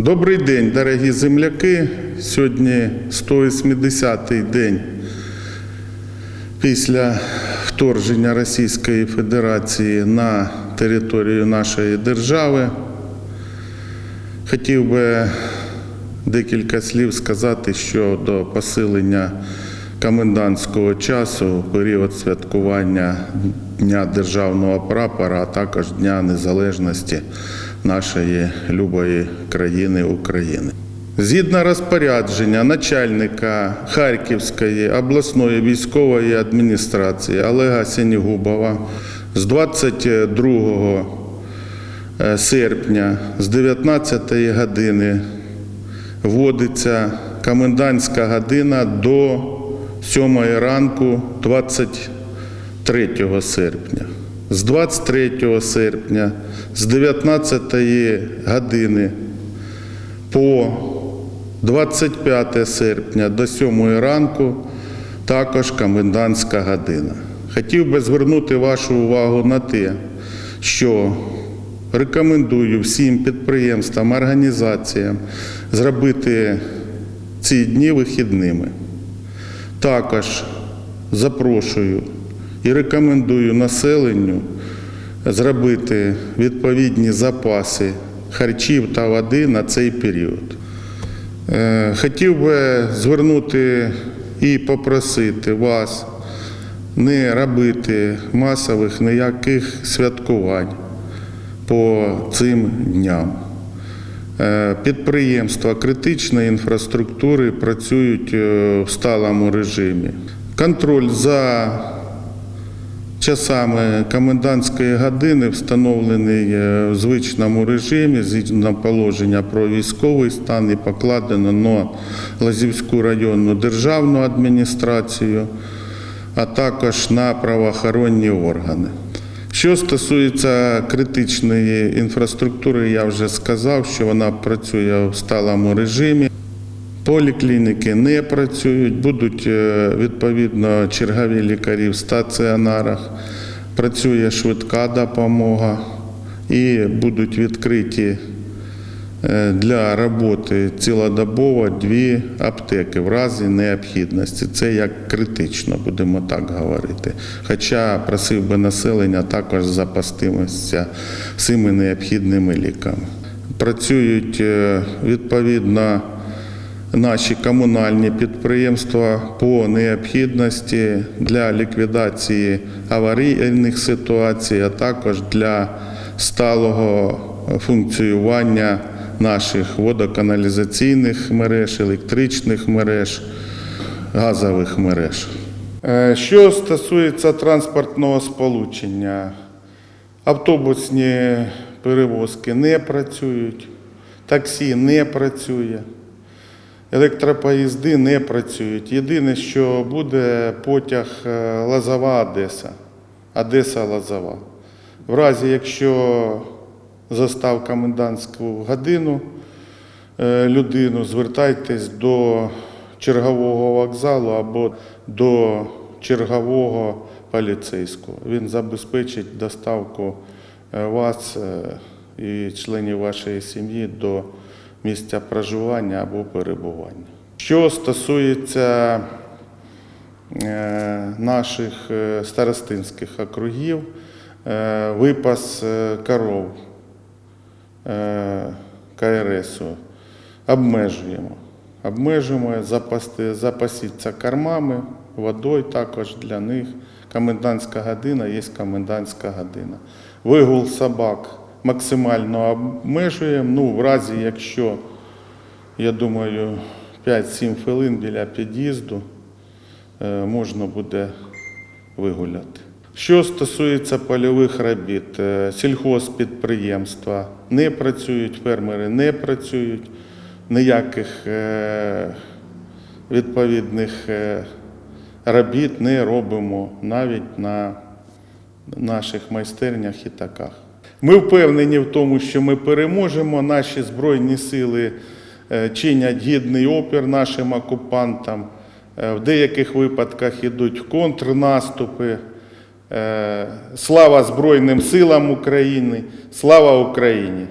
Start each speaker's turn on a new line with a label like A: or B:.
A: Добрий день, дорогі земляки. Сьогодні 180-й день після вторгнення Російської Федерації на територію нашої держави. Хотів би декілька слів сказати щодо посилення комендантського часу у період святкування Дня державного прапора, а також Дня Незалежності нашої любої країни України. Згідно розпорядження начальника Харківської обласної військової адміністрації Олега Сенігубова з 22 е, серпня з 19 години вводиться комендантська година до 7 ранку 23 серпня. З 23 серпня з 19 години по 25 серпня до 7 ранку також комендантська година. Хотів би звернути вашу увагу на те, що рекомендую всім підприємствам, організаціям зробити ці дні вихідними. Також запрошую і рекомендую населенню зробити відповідні запаси харчів та води на цей період. Е, Хотів би звернути і попросити вас не робити масових ніяких святкувань по цим дням. Е, Підприємства критичної інфраструктури працюють е, в сталому режимі. Контроль за часами комендантської години встановлений е, в звичному режимі згідно положення про військовий стан і покладено на Лазівську районну державну адміністрацію, а також на правоохоронні органи. Що стосується критичної інфраструктури, я вже сказав, що вона працює в сталому режимі. Поліклініки не працюють, будуть е, відповідно чергові лікарі в стаціонарах, працює швидка допомога і будуть відкриті е, для роботи цілодобово дві аптеки в разі необхідності. Це як критично, будемо так говорити. Хоча просив би населення також запастимося всіми необхідними ліками. Працюють е, відповідно наші комунальні підприємства по необхідності для ліквідації аварійних ситуацій, а також для сталого функціонування наших водоканалізаційних мереж, електричних мереж, газових мереж. Е, Що стосується транспортного сполучення, автобусні перевозки не працюють, таксі не працює. Електропоїзди не працюють. Єдине, що буде потяг е, Лазова Одеса, Одеса Лазова. В разі, якщо застав комендантську годину е, людину, звертайтесь до чергового вокзалу або до чергового поліцейського. Він забезпечить доставку е, вас і членів вашої сім'ї до місця проживання або перебування. Що стосується е, наших е, старостинських округів, е, випас коров КРСу обмежуємо. Обмежуємо, запасти, запасіться кормами, водою також для них. Комендантська година є комендантська година. Вигул собак максимально обмежуємо. Ну, в разі, якщо, я думаю, 5-7 хвилин біля під'їзду е, можна буде вигуляти. Що стосується польових робіт, е, сільхозпідприємства не працюють, фермери не працюють, ніяких е, відповідних робіт не робимо навіть на наших майстернях і таках. Ми впевнені в тому, що ми переможемо. Наші збройні сили е, чинять гідний опір нашим окупантам. Е, В деяких випадках йдуть контрнаступи. Е, Слава Збройним силам України! Слава Україні!